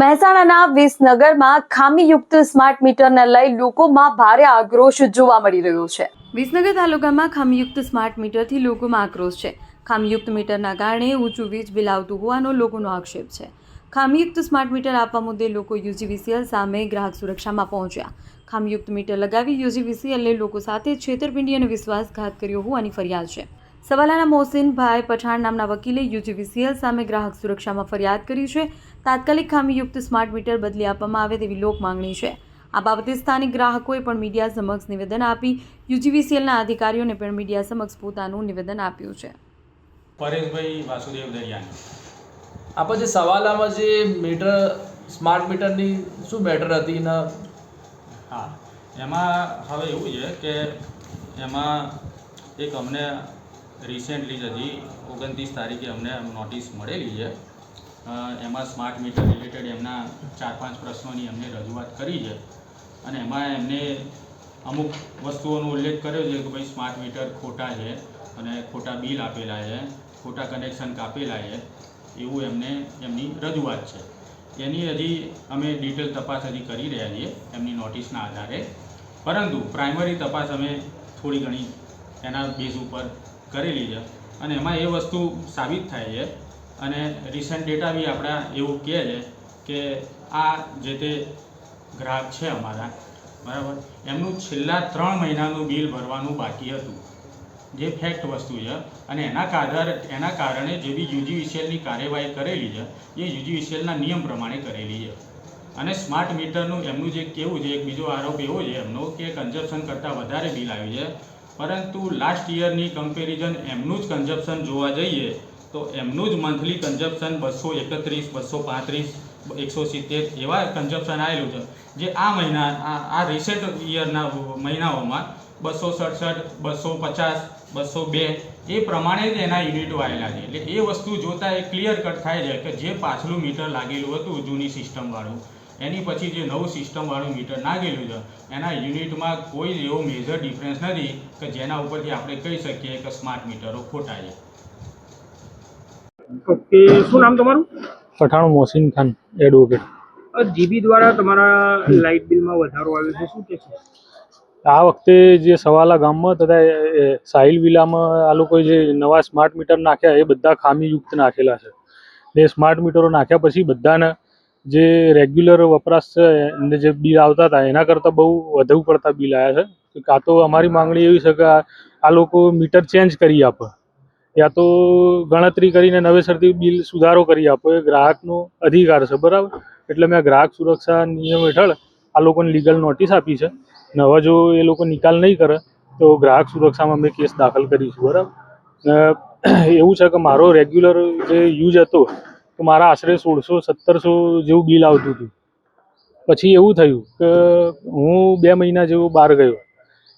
મહેસાણાના વિસનગરમાં ખામીયુક્ત સ્માર્ટ મીટરને લઈ લોકોમાં ભારે આક્રોશ જોવા મળી રહ્યો છે. વિસનગર તાલુકામાં ખામીયુક્ત સ્માર્ટ મીટરથી લોકોમાં આક્રોશ છે. ખામીયુક્ત મીટરના કારણે ઊંચું વીજ બિલ આવતું હોવાનો લોકોનો આક્ષેપ છે. ખામીયુક્ત સ્માર્ટ મીટર આપવા મુદ્દે લોકો યુજીવીસીએલ સામે ગ્રાહક સુરક્ષામાં પહોંચ્યા. ખામીયુક્ત મીટર લગાવી યુજીવીસીએલે લોકો સાથે છેતરપિંડી અને વિશ્વાસઘાત કર્યો હોવાની ફરિયાદ છે. સવાલાના મોહસિનભાઈ પઠાણ નામના વકીલે યુજીવીસીએલ સામે ગ્રાહક સુરક્ષામાં ફરિયાદ કરી છે. તાત્કાલિક ખામીયુક્ત સ્માર્ટ મીટર બદલી આપવામાં આવે તેવી લોક માંગણી છે. આ બાબતે સ્થાનિક ગ્રાહકોએ પણ મીડિયા સમક્ષ નિવેદન આપી યુજીવીસીએલના અધિકારીઓને પણ મીડિયા સમક્ષ પોતાનું નિવેદન આપ્યું છે. પરેશભાઈ વાસુદેવ દરિયાની. આપણે જે સવાલામાં જે મીટર સ્માર્ટ મીટરની શું મેટર હતી ને? હા એમાં હવે એવું છે કે એમાં એક અમને રિસેન્ટલી જ હજી ઓગણત્રીસ તારીખે અમને નોટિસ મળેલી છે. એમાં સ્માર્ટ મીટર રિલેટેડ એમના ચાર પાંચ પ્રશ્નોની એમને રજૂઆત કરી છે. અને એમાં એમને અમુક વસ્તુઓનો ઉલ્લેખ કર્યો છે કે ભાઈ સ્માર્ટ મીટર ખોટા છે અને ખોટા બિલ આપેલા છે, ખોટા કનેક્શન કાપેલા છે, એવું એમને એમની રજૂઆત છે. એની હજી અમે ડિટેલ તપાસ હજી કરી રહ્યા છીએ એમની નોટિસના આધારે. પરંતુ પ્રાઇમરી તપાસ અમે થોડી ઘણી એના બેઝ ઉપર કરેલી છે. અને એમાં એ વસ્તુ સાબિત થાય છે અને રિસન્ટ ડેટા બી આપણા એવું કહે છે કે આ જે તે ગ્રાહક છે અમારા, બરાબર? એમનું છેલ્લા ત્રણ મહિનાનું બિલ ભરવાનું બાકી હતું. જે ફેક્ટ વસ્તુ છે. અને એના આધાર એના કારણે જે બી યુજીવીસીએલની કાર્યવાહી કરેલી છે, એ યુજીવીસીએલના નિયમ પ્રમાણે કરેલી છે. અને સ્માર્ટ મીટરનું એમનું જે કેવું છે, એક બીજો આરોપ એવો છે એમનો કે કન્ઝપ્શન કરતાં વધારે બિલ આવ્યું છે. પરંતુ લાસ્ટ યરની કમ્પેરિઝન એમનું જ કન્ઝપ્શન જોવા જઈએ તો એમનું જ મંથલી કન્ઝપ્શન બસો એકત્રીસ, બસો પાંત્રીસ, એકસો સિત્તેર એવા કન્ઝપ્શન આવેલું છે. જે આ મહિના, આ રિસેન્ટ યરના મહિનાઓમાં બસો સડસઠ, બસો પચાસ, બસો બે એ પ્રમાણે જ એના યુનિટો આવેલા છે. એટલે એ વસ્તુ જોતાં એ ક્લિયર કટ થાય છે કે જે પાછલું મીટર લાગેલું હતું જૂની સિસ્ટમવાળું એની પછી જે નવું સિસ્ટમવાળું મીટર નાખેલું છે, એના યુનિટમાં કોઈ એવો મેજર ડિફરન્સ નથી કે જેના ઉપરથી આપણે કહી શકીએ કે સ્માર્ટ મીટરો ખોટા છે. ઓકે શું નામ તમારું? પઠાણ મોહસિન ખાન એડવોકેટ જીબી દ્વારા તમારા લાઇટ બિલમાં વધારો આવ્યો છે શું કહેશો આ વખતે જે સવાલા ગામમાં તથા સાહિલ વિલામાં આ લોકોએ જે નવા સ્માર્ટ મીટર નાખ્યા એ બધા ખામીયુક્ત નાખેલા છે. ને સ્માર્ટ મીટરો નાખ્યા પછી બધાને જે રેગ્યુલર વપરાશ છે જે બિલ આવતા હતા એના કરતાં બહુ વધુ પડતા બિલ આવ્યા છે. કાં તો અમારી માંગણી એવી છે કે આ લોકો મીટર ચેન્જ કરી આપે. યા તો ગણતરી કરીને નવેસરથી બિલ સુધારો કરી આપો. એ ગ્રાહકનો અધિકાર છે, બરાબર? એટલે મેં ગ્રાહક સુરક્ષા નિયમ હેઠળ આ લોકોને લીગલ નોટિસ આપી છે. ને હવે જો એ લોકો નિકાલ નહીં કરે, તો ગ્રાહક સુરક્ષામાં મેં કેસ દાખલ કરીશું બરાબર? એવું છે કે મારો રેગ્યુલર જે યુઝ હતો, તો મારા આશરે સોળસો, સત્તરસો જેવું બિલ આવતું હતું. પછી એવું થયું કે હું બે મહિના જેવું બહાર ગયો.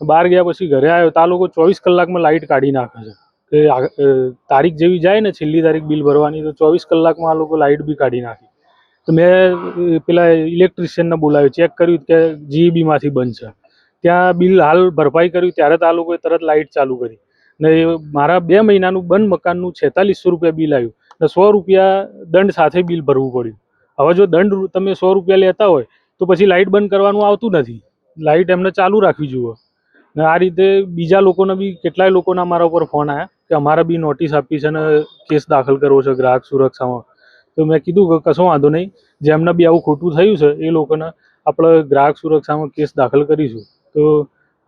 બહાર ગયા પછી ઘરે આવ્યો તો આ લોકો ચોવીસ કલાકમાં લાઇટ કાઢી નાખે છે. આ- તારીખ જેવી જાય ને, છેલ્લી તારીખ બિલ ભરવાની, તો ચોવીસ કલાકમાં આ લોકો લાઇટ બી કાઢી નાખી. તો મેં પેલા ઇલેક્ટ્રિશિયનને બોલાવ્યું, ચેક કર્યું કે જીઈબીમાંથી બંધ છે. ત્યાં બિલ હાલ ભરપાઈ કર્યું, ત્યારે તો આ લોકોએ તરત લાઇટ ચાલુ કરી. ને મારા બે મહિનાનું બંધ મકાનનું છેતાલીસો રૂપિયા બિલ આવ્યું. ને સો રૂપિયા દંડ સાથે બિલ ભરવું પડ્યું. હવે જો દંડ તમે સો રૂપિયા લેતા હોય, તો પછી લાઇટ બંધ કરવાનું આવતું નથી. લાઇટ એમને ચાલુ રાખવી જોઈએ. ને આ રીતે બીજા લોકોને બી, કેટલાય લોકોના મારા ઉપર ફોન આવ્યા. કે અમારે બી નોટિસ આપી છે ને કેસ દાખલ કરવો છે ગ્રાહક સુરક્ષામાં. તો મેં કીધું કે કશો વાંધો નહીં. જેમને બી આવું ખોટું થયું છે, એ લોકોને આપણે ગ્રાહક સુરક્ષામાં કેસ દાખલ કરીશું. તો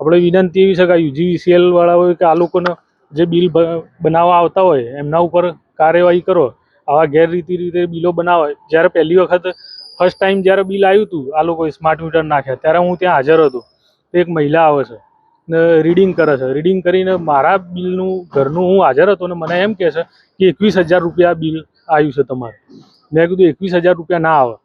આપણે વિનંતી એવી છે કે યુજીવીસીએલ હોય કે આ લોકોને જે બિલ બનાવવા આવતા હોય, એમના ઉપર કાર્યવાહી કરો. આવા ગેરરીતિ રીતે બિલો બનાવે જ્યારે પહેલી વખત ફર્સ્ટ ટાઈમ જ્યારે બિલ આવ્યું હતું, આ લોકોએ સ્માર્ટ મીટર નાખ્યા. ત્યારે હું ત્યાં હાજર હતો. એક મહિલા આવે છે. રીડિંગ કરે છે. રીડિંગ કરીને મારા બિલનું, ઘરનું હું હાજર હતો ને મને એમ કહે છે કે એકવીસ હજાર રૂપિયા બિલ આવ્યું છે તમારે. મેં કીધું, એકવીસ હજાર રૂપિયા ના આવે.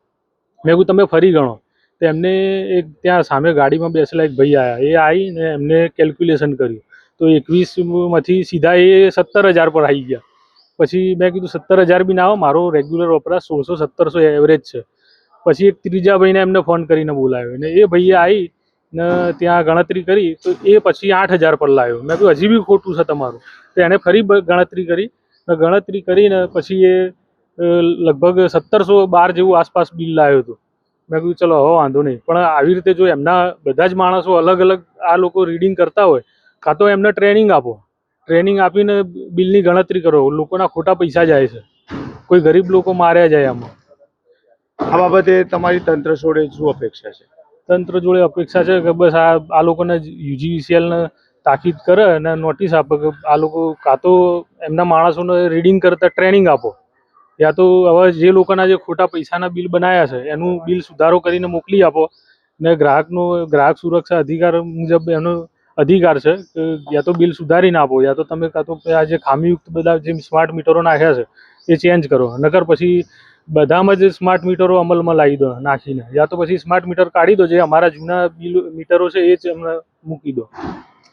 મેં કીધું, તમે ફરી ગણો. તો એમને એક ત્યાં સામે ગાડીમાં બેસેલા એક ભાઈ આવ્યા એ આવીને એમને કેલ્ક્યુલેશન કર્યું. તો એકવીસમાંથી સીધા એ સત્તર હજાર પર આવી ગયા. પછી મેં કીધું, સત્તર હજાર બી ના આવે, મારો રેગ્યુલર વપરાશ સોળસો સત્તરસો એવરેજ છે. પછી એક ત્રીજા ભાઈને એમને ફોન કરીને બોલાવ્યો અને એ ભાઈએ આવી ને ત્યાં ગણતરી કરી, તો એ પછી આઠ હજાર પર લાવ્યો મેં કહ્યું હજી બી ખોટું છે તમારું. તો એણે ફરી ગણતરી કરી. ગણતરી કરીને પછી એ લગભગ સત્તરસો બાર જેવું આસપાસ બિલ લાવ્યું હતું મેં કીધું, ચલો, હવે વાંધો નહીં. પણ આવી રીતે જો એમના બધા જ માણસો અલગ અલગ આ લોકો રીડિંગ કરતા હોય, કાં તો એમને ટ્રેનિંગ આપો. ટ્રેનિંગ આપીને બિલની ગણતરી કરો. લોકોના ખોટા પૈસા જાય છે. કોઈ ગરીબ લોકો માર્યા જાય આમાં. આ બાબતે તમારી તંત્ર છોડે શું અપેક્ષા છે? તંત્ર જોડે અપેક્ષા છે કે બસ આ આ લોકોને યુજીવીસીએલને તાકીદ કરે અને નોટિસ આપે કે આ લોકો કાં તો એમના માણસોને રીડિંગ કરતા ટ્રેનિંગ આપો. યા તો હવે જે લોકોના જે ખોટા પૈસાના બિલ બનાવ્યા છે, એનું બિલ સુધારો કરીને મોકલી આપો. ને ગ્રાહકનો ગ્રાહક સુરક્ષા અધિકાર મુજબ એનો અધિકાર છે કે યા તો બિલ સુધારીને આપો, યા તો તમે કાં તો આ જે ખામીયુક્ત બધા જે સ્માર્ટ મીટરો નાખ્યા છે, એ ચેન્જ કરો. નકર પછી બધામાં જ સ્માર્ટ મીટરો અમલમાં લાવી દો, નાખીને. યા તો પછી સ્માર્ટ મીટર કાઢી દો, જે અમારા જૂના બિલ મીટરો છે, એ જ અમને મૂકી દો.